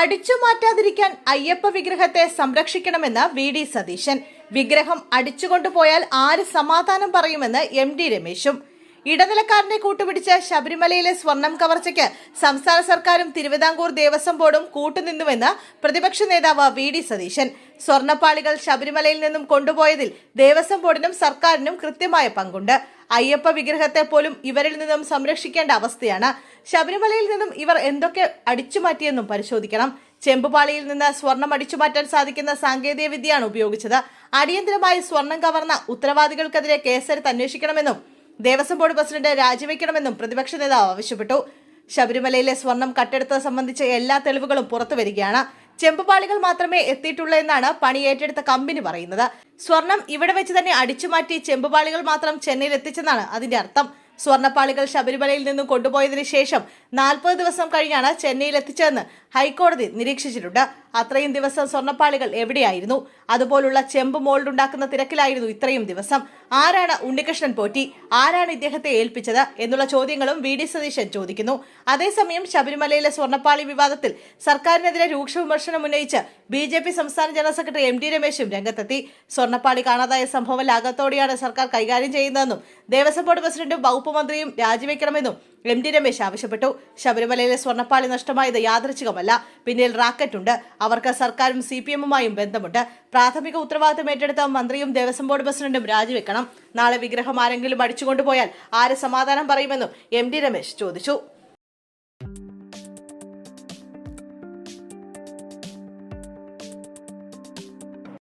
അടിച്ചു മാറ്റാതിരിക്കാൻ അയ്യപ്പ വിഗ്രഹത്തെ സംരക്ഷിക്കണമെന്ന് V D Satheesan. വിഗ്രഹം അടിച്ചുകൊണ്ടുപോയാൽ ആര് സമാധാനം പറയുമെന്ന് എം ഡി രമേശും. ഇടനിലക്കാരനെ കൂട്ടുപിടിച്ച് ശബരിമലയിലെ സ്വർണം കവർച്ചയ്ക്ക് സംസ്ഥാന സർക്കാരും തിരുവിതാംകൂർ ദേവസ്വം ബോർഡും കൂട്ടുനിന്നുവെന്ന് പ്രതിപക്ഷ നേതാവ് വി ഡി സതീശൻ. സ്വർണപ്പാളികൾ ശബരിമലയിൽ നിന്നും കൊണ്ടുപോയതിൽ ദേവസ്വം ബോർഡിനും സർക്കാരിനും കൃത്യമായ പങ്കുണ്ട്. അയ്യപ്പ വിഗ്രഹത്തെ പോലും ഇവരിൽ നിന്നും സംരക്ഷിക്കേണ്ട അവസ്ഥയാണ്. ശബരിമലയിൽ നിന്നും ഇവർ എന്തൊക്കെ അടിച്ചുമാറ്റിയെന്നും പരിശോധിക്കണം. ചെമ്പുപാളിയിൽ നിന്ന് സ്വർണം അടിച്ചുമാറ്റാൻ സാധിക്കുന്ന സാങ്കേതിക വിദ്യയാണ് ഉപയോഗിച്ചത്. അടിയന്തരമായി സ്വർണം കവർന്ന ഉത്തരവാദികൾക്കെതിരെ കേസെടുത്ത് അന്വേഷിക്കണമെന്നും ദേവസ്വം ബോർഡ് പ്രസിഡന്റ് രാജിവെക്കണമെന്നും പ്രതിപക്ഷ നേതാവ് ആവശ്യപ്പെട്ടു. ശബരിമലയിലെ സ്വർണം കട്ടെടുത്തത് സംബന്ധിച്ച എല്ലാ തെളിവുകളും പുറത്തു വരികയാണ്. ചെമ്പുപാളികൾ മാത്രമേ എത്തിയിട്ടുള്ളൂ എന്നാണ് പണി ഏറ്റെടുത്ത കമ്പനി പറയുന്നത്. സ്വർണം ഇവിടെ വെച്ച് തന്നെ അടിച്ചുമാറ്റി ചെമ്പുപാളികൾ മാത്രം ചെന്നൈയിൽ എത്തിച്ചെന്നാണ് അതിന്റെ അർത്ഥം. സ്വർണപ്പാളികൾ ശബരിമലയിൽ നിന്നും കൊണ്ടുപോയതിനു ശേഷം നാൽപ്പത് ദിവസം കഴിഞ്ഞാണ് ചെന്നൈയിൽ എത്തിച്ചതെന്ന് ഹൈക്കോടതി നിരീക്ഷിച്ചിട്ടുണ്ട്. അത്രയും ദിവസം സ്വർണപ്പാളികൾ എവിടെയായിരുന്നു? അതുപോലുള്ള ചെമ്പ് മോൾഡ് ഉണ്ടാക്കുന്ന തിരക്കിലായിരുന്നു ഇത്രയും ദിവസം. ആരാണ് ഉണ്ണികൃഷ്ണൻ പോറ്റി? ആരാണ് ഇദ്ദേഹത്തെ ഏൽപ്പിച്ചത്? എന്നുള്ള ചോദ്യങ്ങളും വി ഡി സതീശൻ ചോദിക്കുന്നു. അതേസമയം ശബരിമലയിലെ സ്വർണപ്പാളി വിവാദത്തിൽ സർക്കാരിനെതിരെ രൂക്ഷ വിമർശനം ഉന്നയിച്ച് ബി ജെ പി സംസ്ഥാന ജനറൽ സെക്രട്ടറി എം ഡി രമേശും രംഗത്തെത്തി. സ്വർണപ്പാളി കാണാതായ സംഭവം ലാഘത്തോടെയാണ് സർക്കാർ കൈകാര്യം ചെയ്യുന്നതെന്നും ദേവസ്വം ബോർഡ് പ്രസിഡന്റും വകുപ്പ് മന്ത്രിയും രാജിവെക്കണമെന്നും എം ഡി രമേശ് ആവശ്യപ്പെട്ടു. ശബരിമലയിലെ സ്വർണപ്പാളി നഷ്ടമായത് യാദൃച്ഛികമല്ല. പിന്നിൽ റാക്കറ്റ് ഉണ്ട്. അവർക്ക് സർക്കാരും സി പി എമ്മുമായും ബന്ധമുണ്ട്. പ്രാഥമിക ഉത്തരവാദിത്തം ഏറ്റെടുത്ത മന്ത്രിയും ദേവസ്വം ബോർഡ് പ്രസിഡന്റും രാജിവെക്കണം. നാളെ വിഗ്രഹം ആരെങ്കിലും അടിച്ചുകൊണ്ടുപോയാൽ ആര് സമാധാനം പറയുമെന്നും എം ഡി രമേശ് ചോദിച്ചു.